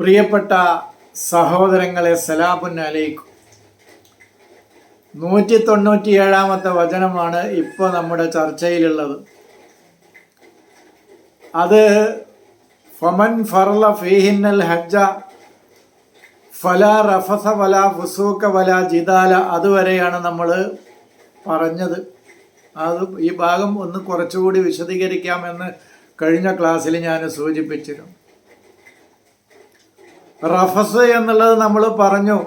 പ്രിയപ്പെട്ട സഹോദരങ്ങളെ സലാബുൻ അലൈക്കും. നൂറ്റി തൊണ്ണൂറ്റി ഏഴാമത്തെ വചനമാണ് ഇപ്പോൾ നമ്മുടെ ചർച്ചയിലുള്ളത്. അത് ഫമൻ ഫർല ഫീഹിന്നൽ ഹജ്ജ ഫല റഫസ വല ഫുസൂക്ക വല ജിദാല. അതുവരെയാണ് നമ്മൾ പറഞ്ഞത്. അത് ഈ ഭാഗം ഒന്ന് കുറച്ചുകൂടി വിശദീകരിക്കാമെന്ന് കഴിഞ്ഞ ക്ലാസ്സിൽ ഞാൻ സൂചിപ്പിച്ചിരുന്നു. റഫസ് എന്നുള്ളത് നമ്മൾ പറഞ്ഞു.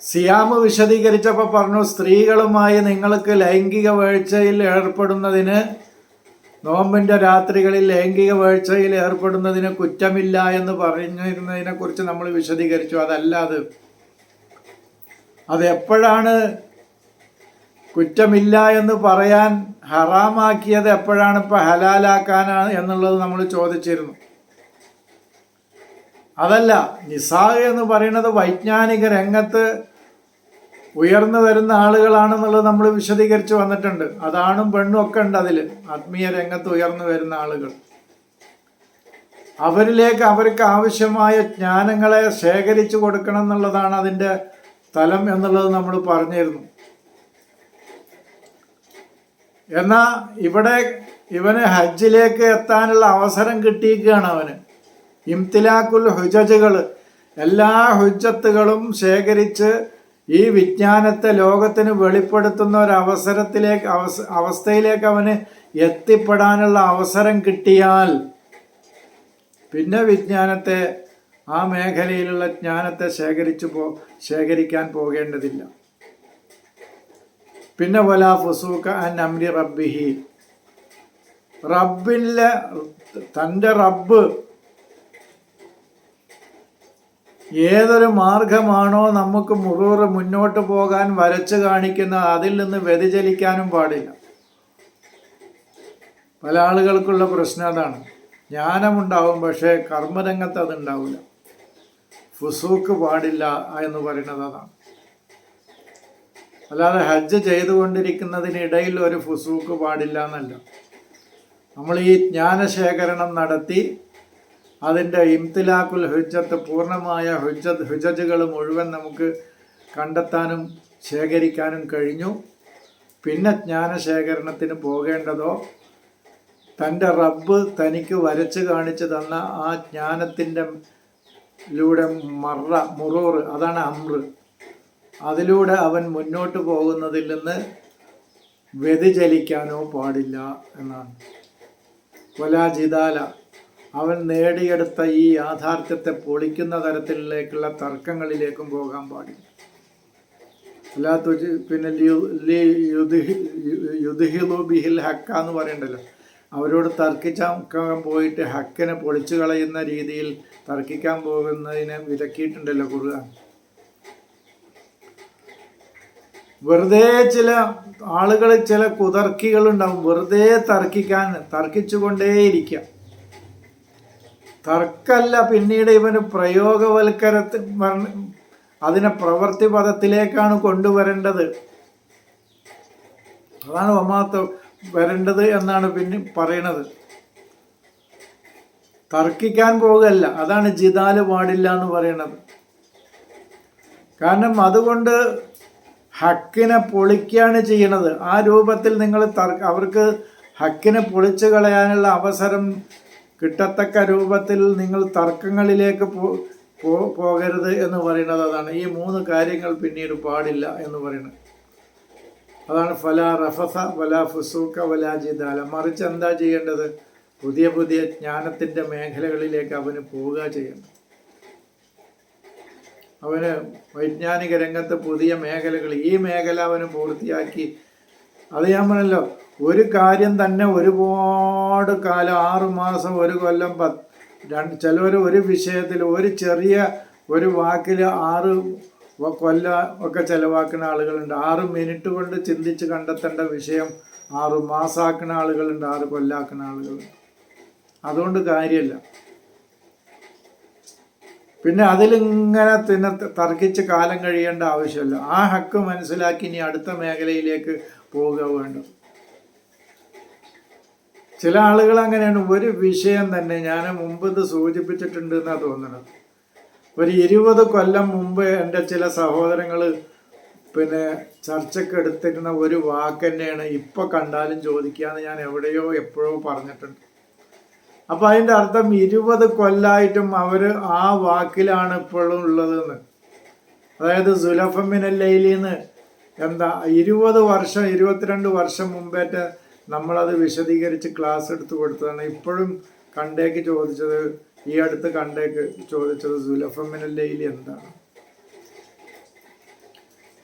സിയാമ് വിശദീകരിച്ചപ്പോൾ പറഞ്ഞു സ്ത്രീകളുമായി നിങ്ങൾക്ക് ലൈംഗിക വീഴ്ചയിൽ ഏർപ്പെടുന്നതിന് നോമ്പിന്റെ രാത്രികളിൽ ലൈംഗിക വീഴ്ചയിൽ ഏർപ്പെടുന്നതിന് കുറ്റമില്ല എന്ന് പറഞ്ഞിരുന്നതിനെ കുറിച്ച് നമ്മൾ വിശദീകരിച്ചു. അതല്ല അത് എപ്പോഴാണ് കുറ്റമില്ല എന്ന് പറയാൻ ഹറാമാക്കിയത് എപ്പോഴാണ് ഇപ്പം ഹലാലാക്കാനാണ് എന്നുള്ളത് നമ്മൾ ചോദിച്ചിരുന്നു. അതല്ല നിസാഹ് എന്ന് പറയുന്നത് വൈജ്ഞാനിക രംഗത്ത് ഉയർന്നു വരുന്ന ആളുകളാണെന്നുള്ളത് നമ്മൾ വിശദീകരിച്ച് വന്നിട്ടുണ്ട്. അതാണും പെണ്ണും ഒക്കെ ഉണ്ട് അതിൽ ആത്മീയ രംഗത്ത് ഉയർന്നു വരുന്ന ആളുകൾ. അവരിലേക്ക് അവർക്ക് ആവശ്യമായ ജ്ഞാനങ്ങളെ ശേഖരിച്ചു കൊടുക്കണം എന്നുള്ളതാണ് അതിന്റെ തലം എന്നുള്ളത് നമ്മൾ പറഞ്ഞിരുന്നു. എന്നാ ഇവിടെ ഇവന് ഹജ്ജിലേക്ക് എത്താനുള്ള അവസരം കിട്ടിയിരിക്കുകയാണ് അവന്. ഇംതിലാക്കുൽ ഹുജജുകൾ എല്ലാ ഹുജ്ജത്തുകളും ശേഖരിച്ച് ഈ വിജ്ഞാനത്തെ ലോകത്തിന് വെളിപ്പെടുത്തുന്ന ഒരു അവസരത്തിലേക്ക് അവസ അവസ്ഥയിലേക്ക് അവന് എത്തിപ്പെടാനുള്ള അവസരം കിട്ടിയാൽ പിന്നെ വിജ്ഞാനത്തെ ആ മേഖലയിലുള്ള ജ്ഞാനത്തെ ശേഖരിച്ചു പോ ശേഖരിക്കാൻ പോകേണ്ടതില്ല. പിന്നെ വലാ ഫുസൂക്ക അൻ അമ്രി റബ്ബിഹി. റബ്ബിലെ തന്റെ റബ്ബ് ഏതൊരു മാർഗമാണോ നമുക്ക് മുറൂറ് മുന്നോട്ട് പോകാൻ വരച്ച് കാണിക്കുന്ന അതിൽ നിന്ന് വ്യതിചലിക്കാനും പാടില്ല. പല ആളുകൾക്കുള്ള പ്രശ്നം അതാണ്. ജ്ഞാനമുണ്ടാവും പക്ഷേ കർമ്മരംഗത്ത് അതുണ്ടാവില്ല. ഫുസൂക്ക് പാടില്ല എന്ന് പറയുന്നത് അതാണ്. അല്ലാതെ ഹജ്ജ് ചെയ്തുകൊണ്ടിരിക്കുന്നതിനിടയിൽ ഒരു ഫുസൂക്ക് പാടില്ല എന്നല്ല. നമ്മൾ ഈ ജ്ഞാനശേഖരണം നടത്തി അതിന്റെ ഇംതിലാക്കുൽ ഹുജ്ജത്ത് പൂർണമായ ഹുജ്ജത്ത് ഹുജജുകൾ മുഴുവൻ നമുക്ക് കണ്ടെത്താനും ശേഖരിക്കാനും കഴിഞ്ഞു. പിന്നെ ജ്ഞാനശേഖരണത്തിന് പോകേണ്ടതോ? തന്റെ റബ്ബ് തനിക്ക് വരച്ച് കാണിച്ചു തന്ന ആ ജ്ഞാനത്തിന്റെ ലൂടെ മറ മുറൂർ അതാണ് അമ്ര. അതിലൂടെ അവൻ മുന്നോട്ട് പോകുന്നതിൽ നിന്ന് വ്യതിചലിക്കാനോ പാടില്ല എന്നാണ്. വലാജിദാല അവൻ നേടിയെടുത്ത ഈ യാഥാർത്ഥ്യത്തെ പൊളിക്കുന്ന തരത്തിലേക്കുള്ള തർക്കങ്ങളിലേക്കും പോകാൻ പാടില്ല. അല്ലാത്ത പിന്നെ യുദ്ഹിലു ബിഹിൽ ഹക്ക എന്ന് പറയണ്ടല്ലോ. അവരോട് തർക്കിച്ചാൻ പോയിട്ട് ഹക്കിനെ പൊളിച്ചു കളയുന്ന രീതിയിൽ തർക്കിക്കാൻ പോകുന്നതിനെ വിലക്കിയിട്ടുണ്ടല്ലോ കുറുക വെറുതെ ചില ആളുകൾ ചില കുതർക്കികളുണ്ടാവും. വെറുതെ തർക്കിക്കാൻ തർക്കിച്ചുകൊണ്ടേയിരിക്കാം. തർക്കല്ല പിന്നീട് ഇവന് പ്രയോഗവൽക്കരത്തിൽ അതിനെ പ്രവൃത്തി പദത്തിലേക്കാണ് കൊണ്ടുവരേണ്ടത്. അതാണ് ഒമാത്ത വരേണ്ടത് എന്നാണ് പിന്നെ പറയണത്. തർക്കിക്കാൻ പോകല്ല അതാണ് ജിതാൽ പാടില്ല എന്ന് പറയണത്. കാരണം അതുകൊണ്ട് ഹക്കിനെ പൊളിക്കുകയാണ് ചെയ്യണത്. ആ രൂപത്തിൽ നിങ്ങൾ തർക്ക അവർക്ക് ഹക്കിനെ പൊളിച്ചു കളയാനുള്ള അവസരം കിട്ടത്തക്ക രൂപത്തിൽ നിങ്ങൾ തർക്കങ്ങളിലേക്ക് പോകരുത് എന്ന് പറയുന്നത് അതാണ്. ഈ മൂന്ന് കാര്യങ്ങൾ പിന്നീട് പാടില്ല എന്ന് പറയുന്നത്. അതാണ് ഫല റഫസ വല ഫുസൂക്ക വല ജിദാല. മറിച്ച് എന്താ ചെയ്യേണ്ടത്? പുതിയ പുതിയ ജ്ഞാനത്തിന്റെ മേഖലകളിലേക്ക് അവന് പോവുക ചെയ്യണം. അവന് വൈജ്ഞാനിക രംഗത്ത് പുതിയ മേഖലകൾ ഈ മേഖല അവന് പൂർത്തിയാക്കി. അത് ഞാൻ പറഞ്ഞല്ലോ ഒരു കാര്യം തന്നെ ഒരുപാട് കാലം ആറു മാസം ഒരു കൊല്ലം പത്ത് രണ്ട് ചിലവർ ഒരു വിഷയത്തിൽ ഒരു ചെറിയ ഒരു വാക്കിൽ ആറ് കൊല്ല ഒക്കെ ചിലവാക്കുന്ന ആളുകളുണ്ട്. ആറ് മിനിറ്റ് കൊണ്ട് ചിന്തിച്ച് കണ്ടെത്തേണ്ട വിഷയം ആറ് മാസാക്കുന്ന ആളുകളുണ്ട് ആറ് കൊല്ലാക്കുന്ന ആളുകളുണ്ട്. അതുകൊണ്ട് കാര്യമില്ല പിന്നെ അതിലിങ്ങനെ പിന്നെ തർക്കിച്ച് കാലം കഴിയേണ്ട ആവശ്യമില്ല. ആ ഹക്ക് മനസ്സിലാക്കി ഇനി അടുത്ത മേഖലയിലേക്ക് പോവുക വേണ്ടത് ചില ആളുകൾ അങ്ങനെയാണ്. ഒരു വിഷയം തന്നെ ഞാൻ മുമ്പ് ഇത് സൂചിപ്പിച്ചിട്ടുണ്ട് എന്നാണ് തോന്നുന്നത്. ഒരു ഇരുപത് കൊല്ലം മുമ്പ് എന്റെ ചില സഹോദരങ്ങൾ പിന്നെ ചർച്ചയ്ക്ക് എടുത്തിരുന്ന ഒരു വാക്ക് തന്നെയാണ് ഇപ്പൊ കണ്ടാലും ചോദിക്കാന്ന് ഞാൻ എവിടെയോ എപ്പോഴോ പറഞ്ഞിട്ടുണ്ട്. അപ്പൊ അതിന്റെ അർത്ഥം ഇരുപത് കൊല്ലായിട്ടും അവർ ആ വാക്കിലാണ് ഇപ്പോഴും ഉള്ളതെന്ന്. അതായത് സുലഫമിനല്ലയിലിന്ന് എന്താ ഇരുപത് വർഷം ഇരുപത്തിരണ്ട് വർഷം മുമ്പേറ്റ നമ്മളത് വിശദീകരിച്ച് ക്ലാസ് എടുത്ത് കൊടുത്തതാണ്. ഇപ്പോഴും കണ്ടേക്ക് ചോദിച്ചത് ഈ അടുത്ത് കണ്ടേക്ക് ചോദിച്ചത് സുലഫമിനല്ലയിൽ എന്താണ്?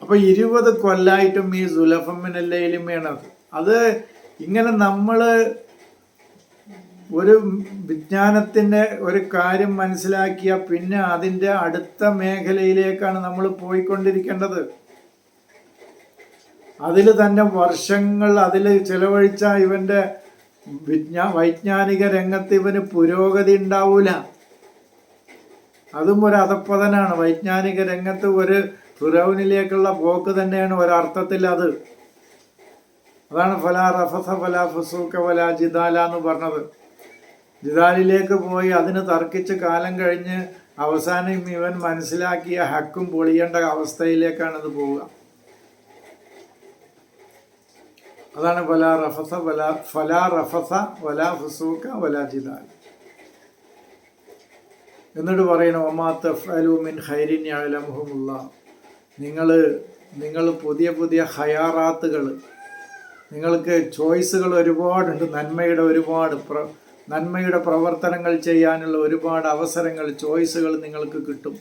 അപ്പൊ ഇരുപത് കൊല്ലായിട്ടും ഈ സുലഫമിനല്ലയിലും അത് ഇങ്ങനെ നമ്മൾ ഒരു വിജ്ഞാനത്തിന്റെ ഒരു കാര്യം മനസ്സിലാക്കിയ പിന്നെ അതിന്റെ അടുത്ത മേഖലയിലേക്കാണ് നമ്മൾ പോയിക്കൊണ്ടിരിക്കേണ്ടത്. അതിൽ തന്നെ വർഷങ്ങൾ അതിൽ ചിലവഴിച്ച ഇവന്റെ വിജ്ഞാ വൈജ്ഞാനിക രംഗത്ത് ഇവന് പുരോഗതി ഉണ്ടാവൂല. അതും ഒരു അധപ്പതനാണ്. വൈജ്ഞാനിക രംഗത്ത് ഒരു ഫിറൌനിലേക്കുള്ള പോക്ക് തന്നെയാണ് ഒരർത്ഥത്തിൽ അത്. അതാണ് ഫല റഫസ ഫല ഫസൂക്ക ഫല ജിദാല എന്ന് പറഞ്ഞത്. ജിദാലിലേക്ക് പോയി അതിന് തർക്കിച്ച് കാലം കഴിഞ്ഞ് അവസാനം ഇവൻ മനസ്സിലാക്കിയ ഹക്കും പൊളിയേണ്ട അവസ്ഥയിലേക്കാണ് ഇത് പോവുക. അതാണ് വല റഫസ വല ഫല റഫസ വല ഫസൂക്ക വല ജിദാൽ. എന്നിട്ട് പറയണം ഒമാത്ത ഫലൂമിൻ ഹൈരിൻ അലമുഹമുള്ള നിങ്ങൾ നിങ്ങൾ പുതിയ പുതിയ ഹയാറാത്തുകൾ നിങ്ങൾക്ക് ചോയ്സുകൾ ഒരുപാടുണ്ട് നന്മയുടെ ഒരുപാട് പ്ര നന്മയുടെ പ്രവർത്തനങ്ങൾ ചെയ്യാനുള്ള ഒരുപാട് അവസരങ്ങൾ ചോയ്സുകൾ നിങ്ങൾക്ക് കിട്ടും.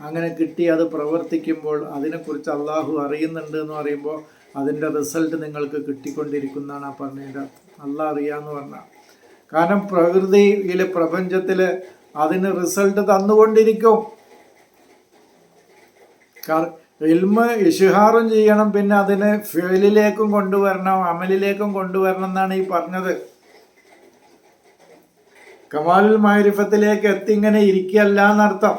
അങ്ങനെ കിട്ടി അത് പ്രവർത്തിക്കുമ്പോൾ അതിനെക്കുറിച്ച് അള്ളാഹു അറിയുന്നുണ്ട് എന്ന് പറയുമ്പോൾ അതിന്റെ റിസൾട്ട് നിങ്ങൾക്ക് കിട്ടിക്കൊണ്ടിരിക്കുന്നതാണ് ആ പറഞ്ഞതിന്റെ അള്ളാഹ് അറിയാമെന്ന് പറഞ്ഞാൽ കാരണം പ്രകൃതിയിലെ പ്രപഞ്ചത്തിൽ അതിന് റിസൾട്ട് തന്നുകൊണ്ടിരിക്കും. ഇൽമ ഇഷുഹാറും ചെയ്യണം പിന്നെ അതിനെ ഫെയിലിലേക്കും കൊണ്ടുവരണം അമലിലേക്കും കൊണ്ടുവരണം എന്നാണ് ഈ പറഞ്ഞത്. കമാലുൽ മാരിഫത്തിലേക്ക് എത്തി ഇങ്ങനെ ഇരിക്കല്ല എന്നർത്ഥം.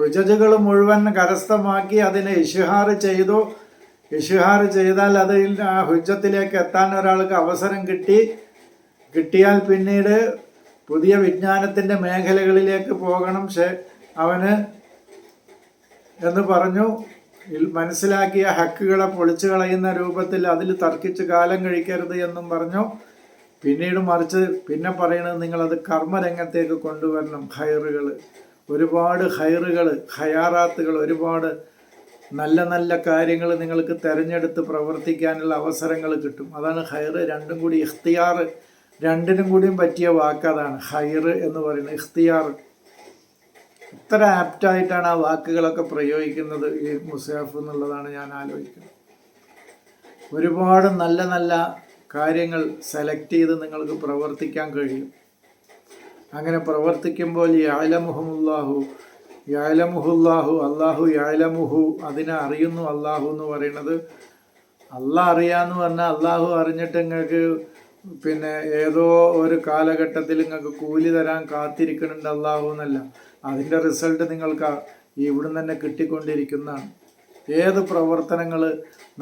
റുജജുകൾ മുഴുവൻ കരസ്ഥമാക്കി അതിനെ ഇഷുഹാർ ചെയ്തു. ഇഷുഹാർ ചെയ്താൽ അതിൽ ആ ഹുജ്ജത്തിലേക്ക് എത്താൻ ഒരാൾക്ക് അവസരം കിട്ടി. കിട്ടിയാൽ പിന്നീട് പുതിയ വിജ്ഞാനത്തിന്റെ മേഖലകളിലേക്ക് പോകണം. അവന് എന്ന് പറഞ്ഞു. മനസ്സിലാക്കിയ ഹക്കുകളെ പൊളിച്ചു കളയുന്ന രൂപത്തിൽ അതിൽ തർക്കിച്ച് കാലം കഴിക്കരുത് എന്നും പറഞ്ഞു. പിന്നീട് മറിച്ച് പിന്നെ പറയണത് നിങ്ങളത് കർമ്മരംഗത്തേക്ക് കൊണ്ടുവരണം. ഹയറുകൾ ഒരുപാട് ഹയറുകൾ ഹയാറാത്തുകൾ ഒരുപാട് നല്ല നല്ല കാര്യങ്ങൾ നിങ്ങൾക്ക് തിരഞ്ഞെടുത്ത് പ്രവർത്തിക്കാനുള്ള അവസരങ്ങൾ കിട്ടും. അതാണ് ഹൈർ രണ്ടും കൂടി ഇഖ്തിയാർ രണ്ടിനും കൂടിയും പറ്റിയ വാക്ക് അതാണ്. ഹയർ എന്ന് പറയുന്നത് ഇഖ്തിയാർ. ഇത്ര ആപ്റ്റായിട്ടാണ് ആ വാക്കുകളൊക്കെ പ്രയോഗിക്കുന്നത് ഈ മുസാഫ് എന്നുള്ളതാണ് ഞാൻ ആലോചിക്കുന്നത്. ഒരുപാട് നല്ല നല്ല കാര്യങ്ങൾ സെലക്ട് ചെയ്ത് നിങ്ങൾക്ക് പ്രവർത്തിക്കാൻ കഴിയും. അങ്ങനെ പ്രവർത്തിക്കുമ്പോൾ യാലമുഹമുല്ലാഹു യാലമുഹുല്ലാഹു അള്ളാഹു യാലമുഹു അതിനെ അറിയുന്നു അള്ളാഹു എന്ന് പറയുന്നത്. അള്ളാഹ് അറിയാന്ന് പറഞ്ഞാൽ അള്ളാഹു അറിഞ്ഞിട്ട് നിങ്ങൾക്ക് പിന്നെ ഏതോ ഒരു കാലഘട്ടത്തിൽ നിങ്ങൾക്ക് കൂലി തരാൻ കാത്തിരിക്കുന്നുണ്ട് അള്ളാഹു എന്നല്ല. അതിന്റെ റിസൾട്ട് നിങ്ങൾക്ക് ഇവിടുന്ന് തന്നെ കിട്ടിക്കൊണ്ടിരിക്കുന്നതാണ്. ഏത് പ്രവർത്തനങ്ങൾ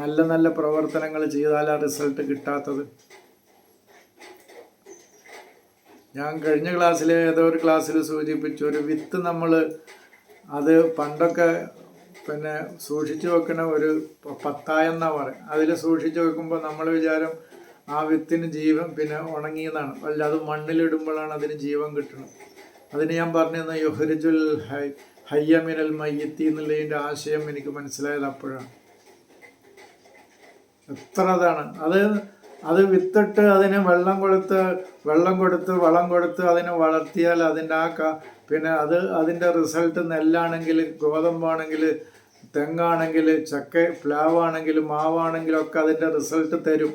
നല്ല നല്ല പ്രവർത്തനങ്ങൾ ചെയ്താൽ ആ റിസൾട്ട് കിട്ടാത്തത്? ഞാൻ കഴിഞ്ഞ ക്ലാസ്സിലെ ഏതോ ഒരു ക്ലാസ്സിൽ സൂചിപ്പിച്ചു ഒരു വിത്ത് നമ്മൾ അത് പണ്ടൊക്കെ പിന്നെ സൂക്ഷിച്ചു വെക്കണ ഒരു പത്തായെന്നാ പറയും. അതിൽ സൂക്ഷിച്ചു വെക്കുമ്പോൾ നമ്മൾ വിചാരം ആ വിത്തിന് ജീവൻ പിന്നെ ഉണങ്ങിയതാണ് അല്ല അത് മണ്ണിലിടുമ്പോഴാണ് അതിന് ജീവൻ കിട്ടുന്നത് അതിന് ഞാൻ പറഞ്ഞു യുഹരിജുൽ ഹൈ ഹയ്യമിനൽ മയ്യത്തി എന്നുള്ളതിന്റെ ആശയം എനിക്ക് മനസ്സിലായത് അപ്പോഴാണ്. എത്ര അത് അത് വിത്തിട്ട് അതിന് വെള്ളം കൊടുത്ത് വെള്ളം കൊടുത്ത് വളം കൊടുത്ത് അതിനെ വളർത്തിയാൽ അതിന്റെ ആ പിന്നെ അത് അതിന്റെ റിസൾട്ട് നെല്ലാണെങ്കിൽ ഗോതമ്പാണെങ്കിൽ തെങ്ങാണെങ്കിൽ ചക്ക പ്ലാവാണെങ്കിൽ മാവാണെങ്കിലും ഒക്കെ അതിന്റെ റിസൾട്ട് തരും.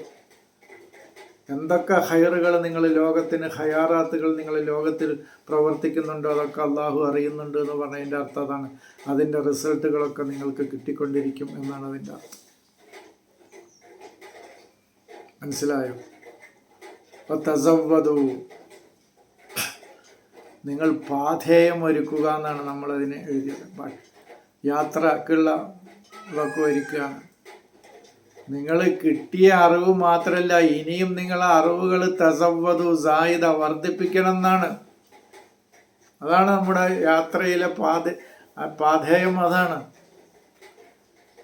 എന്തൊക്കെ ഹയറുകൾ നിങ്ങൾ ലോകത്തിന് ഹയാറാത്തുകൾ നിങ്ങൾ ലോകത്തിൽ പ്രവർത്തിക്കുന്നുണ്ടോ അതൊക്കെ അള്ളാഹു അറിയുന്നുണ്ട് എന്ന് പറഞ്ഞതിന്റെ അർത്ഥം അതാണ്. അതിന്റെ റിസൾട്ടുകളൊക്കെ നിങ്ങൾക്ക് കിട്ടിക്കൊണ്ടിരിക്കും എന്നാണ് അതിന്റെ അർത്ഥം. മനസ്സിലായോ? തസവ്വതു നിങ്ങൾ പാഥേയം ഒരുക്കുക എന്നാണ് നമ്മളതിന് എഴുതിയത്. യാത്രക്കുള്ള ഇതൊക്കെ ഒരുക്കുകയാണ്. നിങ്ങൾ കിട്ടിയ അറിവ് മാത്രമല്ല ഇനിയും നിങ്ങൾ അറിവുകൾ തസവ്വതു സായുധ വർദ്ധിപ്പിക്കണം എന്നാണ്. അതാണ് നമ്മുടെ യാത്രയിലെ പാത പാധേയം അതാണ്.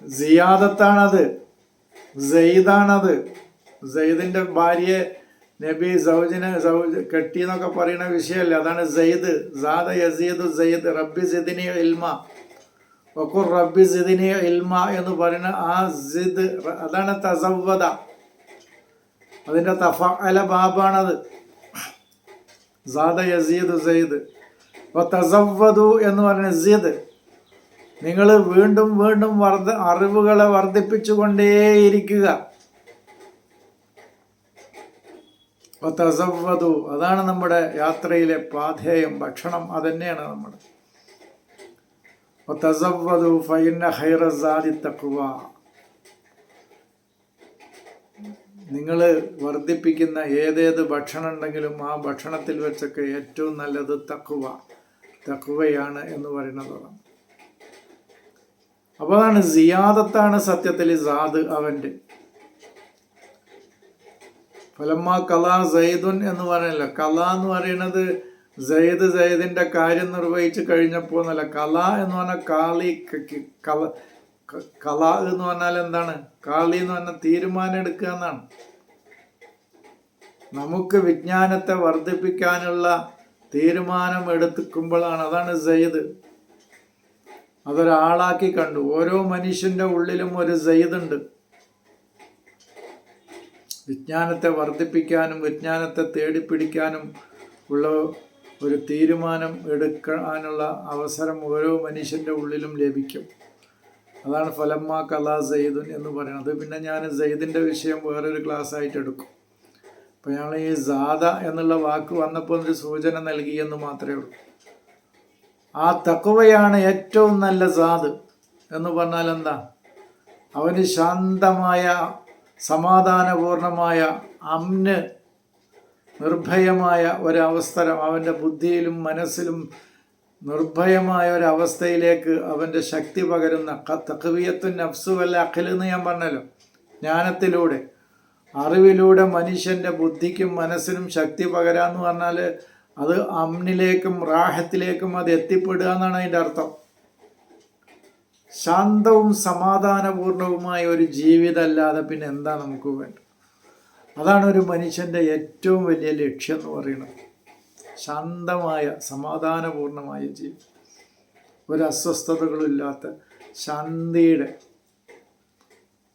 സിയാദത്താണത് സെയ്ദാണത് സെയ്ദിന്റെ ഭാര്യയെ നബി സൗജിനെ സൗജ് കെട്ടി എന്നൊക്കെ പറയുന്ന വിഷയമല്ല? അതാണ് സയ്യിദ് സാദ യസീദ് സയ്യിദ് റബ്ബി സിദിനി ഇൽമ. വക്കുർ റബ്ബി സിദിനി ഇൽമ എന്ന് പറയുന്ന ആ സിദ്. അതാണ് തസവ്വത അതിന്റെ തഫ അല ബാബാണത്. സാദ യസീദ് സയ്യിദ് അപ്പോൾ തസവ്വതു എന്ന് പറയുന്ന സിദ്. നിങ്ങൾ വീണ്ടും വീണ്ടും വർദ്ധ അറിവുകളെ വർദ്ധിപ്പിച്ചുകൊണ്ടേയിരിക്കുക. തസവ്വതു അതാണ് നമ്മുടെ യാത്രയിലെ പാധേയം ഭക്ഷണം അതന്നെയാണ് നമ്മുടെ. തസവ്വതു ഫൈന ഹൈറസാദി തക്കുവ നിങ്ങൾ വർദ്ധിപ്പിക്കുന്ന ഏതേത് ഭക്ഷണം ഉണ്ടെങ്കിലും ആ ഭക്ഷണത്തിൽ വെച്ചൊക്കെ ഏറ്റവും നല്ലത് തക്കുവ തക്കുവയാണ് എന്ന് പറയുന്നതാണ് അപ്പോൾ അതാണ് സിയാദത്താണ് സത്യത്തിൽ സാദ് അവന്റെ. ഫലമ്മ കലാ സൈദുൻ എന്ന് പറയല്ല കല എന്ന് പറയുന്നത് സയ്യിദ് സയ്യിദിന്റെ കാര്യം നിർവഹിച്ചു കഴിഞ്ഞപ്പോൾ എന്നല്ല കല എന്ന് പറഞ്ഞാൽ കാളി കല കല എന്ന് പറഞ്ഞാൽ എന്താണ്? കാളി എന്ന് പറഞ്ഞാൽ തീരുമാനം എടുക്കുക എന്നാണ്. നമുക്ക് വിജ്ഞാനത്തെ വർദ്ധിപ്പിക്കാനുള്ള തീരുമാനം എടുക്കുമ്പോഴാണ് അതാണ് സയ്യിദ്. അതൊരാളാക്കി കണ്ടു. ഓരോ മനുഷ്യന്റെ ഉള്ളിലും ഒരു സയ്യിദ് ഉണ്ട്. വിജ്ഞാനത്തെ വർദ്ധിപ്പിക്കാനും വിജ്ഞാനത്തെ തേടിപ്പിടിക്കാനും ഉള്ള ഒരു തീരുമാനം എടുക്കാനുള്ള അവസരം ഓരോ മനുഷ്യന്റെ ഉള്ളിലും ലഭിക്കും. അതാണ് ഫലമ്മ കലാ സെയ്ദുൻ എന്ന് പറയുന്നത്. പിന്നെ ഞാൻ സെയ്ദിന്റെ വിഷയം വേറൊരു ക്ലാസ് ആയിട്ട് എടുക്കും. അപ്പോൾ ഞങ്ങൾ ഈ സാദ എന്നുള്ള വാക്ക് വന്നപ്പോൾ ഒരു സൂചന നൽകി എന്ന് മാത്രമേ ഉള്ളൂ. ആ തക്കവയാണ് ഏറ്റവും നല്ല സാദ് എന്ന് പറഞ്ഞാൽ എന്താ? അവന് ശാന്തമായ സമാധാനപൂർണമായ അമ്ന് നിർഭയമായ ഒരവസരം അവന്റെ ബുദ്ധിയിലും മനസ്സിലും നിർഭയമായ ഒരവസ്ഥയിലേക്ക് അവന്റെ ശക്തി പകരുന്ന തക്കവിയത്തും നഫ്സുവല്ല അഖിൽ എന്ന് ഞാൻ പറഞ്ഞല്ലോ. ജ്ഞാനത്തിലൂടെ അറിവിലൂടെ മനുഷ്യന്റെ ബുദ്ധിക്കും മനസ്സിനും ശക്തി പകരാന്ന് പറഞ്ഞാൽ അത് അമ്നിലേക്കും റാഹത്തിലേക്കും അത് എത്തിപ്പെടുക എന്നാണ് അതിന്റെ അർത്ഥം. ശാന്തവും സമാധാനപൂർണവുമായ ഒരു ജീവിതമല്ലാതെ പിന്നെ എന്താ നമുക്ക് വേണ്ടത്? അതാണ് ഒരു മനുഷ്യന്റെ ഏറ്റവും വലിയ ലക്ഷ്യം എന്ന് പറയുന്നത്. ശാന്തമായ സമാധാനപൂർണമായ ജീവിതം. ഒരു അസ്വസ്ഥതകളില്ലാത്ത ശാന്തിയുടെ.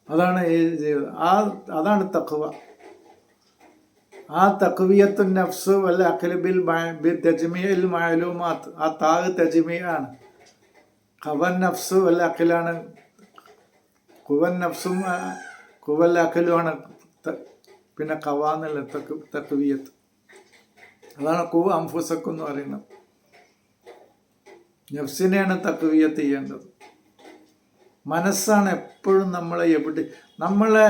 അതാണ് ജീവിതം. ആ അതാണ് തക്കുവ ആ തഖ്വിയത്തു നഫ്സ് വല്ല അഖിലബിൽ ബിൽ തജ്മിയിൽ മാലൂമാത്ത് ആ താഗ് തജ്മിയാണ് ഖവൻ നഫ്സ് വല്ല അഖിലാണ് കുവൻ നഫ്സും കുവൽ അഖിലുമാണ് പിന്നെ കവ എന്നുള്ള തക്ക് തക്വിയത്ത്. അതാണ് കു അംഫുസക്ക് എന്ന് പറയുന്നത്. നഫ്സിനെയാണ് തക്വിയത്ത് ചെയ്യേണ്ടത്. മനസ്സാണ് എപ്പോഴും നമ്മളെ എവിടെ നമ്മളെ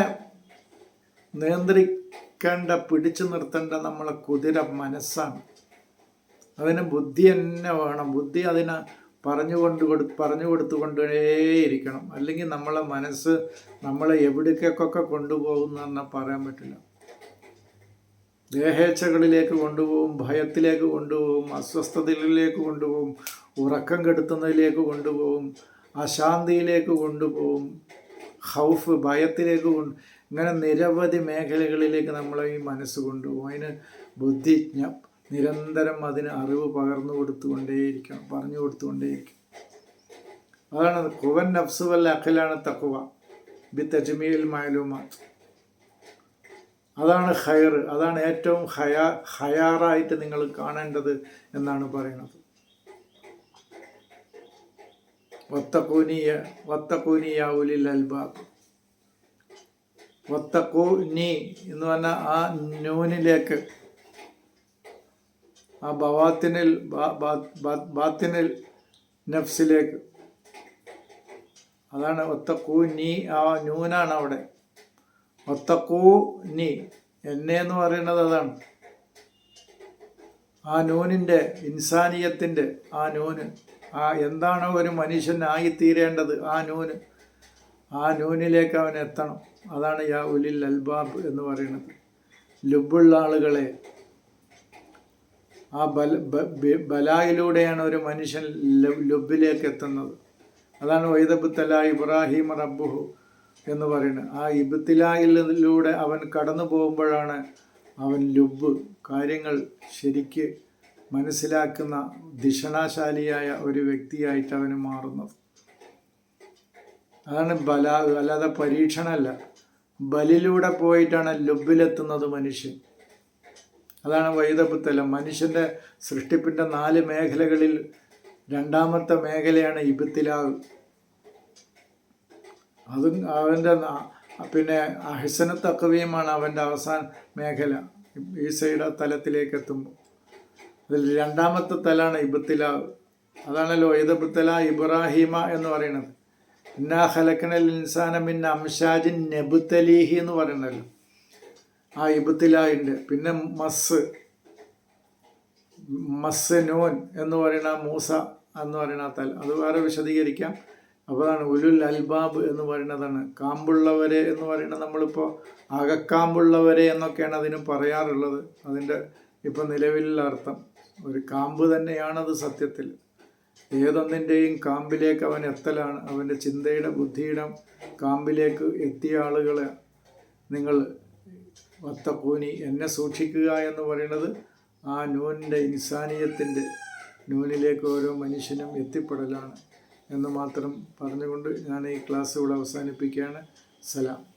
നിയന്ത്രിക്കേണ്ട പിടിച്ചു നിർത്തേണ്ട നമ്മളെ കുതിര മനസ്സാണ്. അതിന് ബുദ്ധി തന്നെ വേണം. ബുദ്ധി അതിന് പറഞ്ഞു കൊണ്ട് കൊടു പറഞ്ഞു കൊടുത്തുകൊണ്ടേയിരിക്കണം അല്ലെങ്കിൽ നമ്മളെ മനസ്സ് നമ്മളെ എവിടേക്കൊക്കെ കൊണ്ടുപോകുന്നു പറഞ്ഞാൽ പറയാൻ പറ്റില്ല. ദേഹേച്ഛകളിലേക്ക് കൊണ്ടുപോകും ഭയത്തിലേക്ക് കൊണ്ടുപോകും അസ്വസ്ഥതകളിലേക്ക് കൊണ്ടുപോകും ഉറക്കം കെടുത്തുന്നതിലേക്ക് കൊണ്ടുപോകും അശാന്തിയിലേക്ക് കൊണ്ടുപോകും ഹൗഫ് ഭയത്തിലേക്ക് കൊണ്ട് ഇങ്ങനെ നിരവധി മേഖലകളിലേക്ക് നമ്മളെ ഈ മനസ്സ് കൊണ്ടുപോകും. അതിന് ബുദ്ധി ജ്ഞ- നിരന്തരം അതിന് അറിവ് പകർന്നു കൊടുത്തുകൊണ്ടേയിരിക്കണം പറഞ്ഞു കൊടുത്തുകൊണ്ടേയിരിക്കും അതാണ് കുവൻ നഫ്സ് വല്ല അഖിലാണ് തക്കുവ ബി തജ്മിയിൽ മാലൂമാത്ത് അതാണ് ഹയർ അതാണ് ഏറ്റവും ഹയാ ഹയാറായിട്ട് നിങ്ങൾ കാണേണ്ടത് എന്നാണ് പറയുന്നത്. വത്തക്കൂനിയ വത്തക്കൂനിയ ഉലിൽ അൽബാബ്. വത്തക്കൂ നീ എന്ന് പറഞ്ഞാൽ ആ നൂനിലേക്ക് ആ ബവാത്തിനിൽ ബാത്തിനിൽ നഫ്സിലേക്ക്. അതാണ് ഒത്തക്കൂ നീ ആ ന്യൂനാണ് അവിടെ. ഒത്തക്കൂ നീ എന്നെ എന്ന് പറയുന്നത് അതാണ്. ആ നൂനിന്റെ ഇൻസാനിയത്തിന്റെ ആ നൂന്. ആ എന്താണോ ഒരു മനുഷ്യനായി തീരേണ്ടത് ആ നൂന്. ആ നൂനിലേക്ക് അവൻ എത്തണം. അതാണ് യാ ഉലിൽ അൽബാബ് എന്ന് പറയുന്നത്. ലുബുള്ള ആളുകളെ ആ ബല ബലായിലൂടെയാണ് ഒരു മനുഷ്യൻ ലുബിലേക്ക് എത്തുന്നത് അതാണ് വൈദബുത്തല ഇബ്രാഹിം റബ്ബുഹു എന്ന് പറയുന്നത്. ആ ഇബത്തിലായിലൂടെ അവൻ കടന്നു പോകുമ്പോഴാണ് അവൻ ലുബ് കാര്യങ്ങൾ ശരിക്ക് മനസ്സിലാക്കുന്ന ദിഷണാശാലിയായ ഒരു വ്യക്തിയായിട്ട് അവന് മാറുന്നത്. അതാണ് ബല അല്ലാതെ പരീക്ഷണമല്ല. ബലിലൂടെ പോയിട്ടാണ് ലുബിലെത്തുന്നത് മനുഷ്യൻ. അതാണ് വൈദപുത്തലം. മനുഷ്യന്റെ സൃഷ്ടിപ്പിന്റെ നാല് മേഖലകളിൽ രണ്ടാമത്തെ മേഖലയാണ് ഇബത്തിലാവ്. അതും അവന്റെ പിന്നെ അഹസന തക്കവിയുമാണ് അവന്റെ അവസാന മേഖല. ഈസയുടെ തലത്തിലേക്ക് എത്തുമ്പോൾ. അതിൽ രണ്ടാമത്തെ തലാണ് ഇബത്തിലാവ്. അതാണല്ലോ ഇതബുത്തല ഇബ്രാഹിമ എന്ന് പറയുന്നത്. ഇന്നാ ഹലക്കണൽ ഇൻസാന മിൻ അംഷാജിൻ നെബുത്തലീഹി എന്ന് പറയണല്ലോ ആ ഇബത്തിലായിണ്ട് പിന്നെ മസ് മസ് നൂൻ എന്ന് പറയുന്ന മൂസ എന്ന് പറയുന്ന തല അത് വേറെ വിശദീകരിക്കാം. അപ്പോൾ അതാണ് ഉലുൽ അൽബാബ് എന്ന് പറയുന്നതാണ്. കാമ്പുള്ളവരെ എന്ന് പറയുന്നത് നമ്മളിപ്പോൾ അകക്കാമ്പുള്ളവരെ എന്നൊക്കെയാണ് അതിന് പറയാറുള്ളത്. അതിന്റെ ഇപ്പം നിലവിലുള്ള അർത്ഥം. ഒരു കാമ്പ് തന്നെയാണത് സത്യത്തിൽ. ഏതൊന്നിന്റെയും കാമ്പിലേക്ക് അവൻ എത്തലാണ്. അവന്റെ ചിന്തയുടെ ബുദ്ധിയുടെ കാമ്പിലേക്ക് എത്തിയ ആളുകളെ നിങ്ങൾ വത്തക്കൂനി എന്നെ സൂക്ഷിക്കുക എന്ന് പറയുന്നത് ആ നൂനിന്റെ ഇൻസാനീയത്തിന്റെ നൂനിലേക്ക് ഓരോ മനുഷ്യനും എത്തിപ്പെടലാണ് എന്ന് മാത്രം പറഞ്ഞുകൊണ്ട് ഞാൻ ഈ ക്ലാസ് ഇവിടെ അവസാനിപ്പിക്കുകയാണ്. സലാം.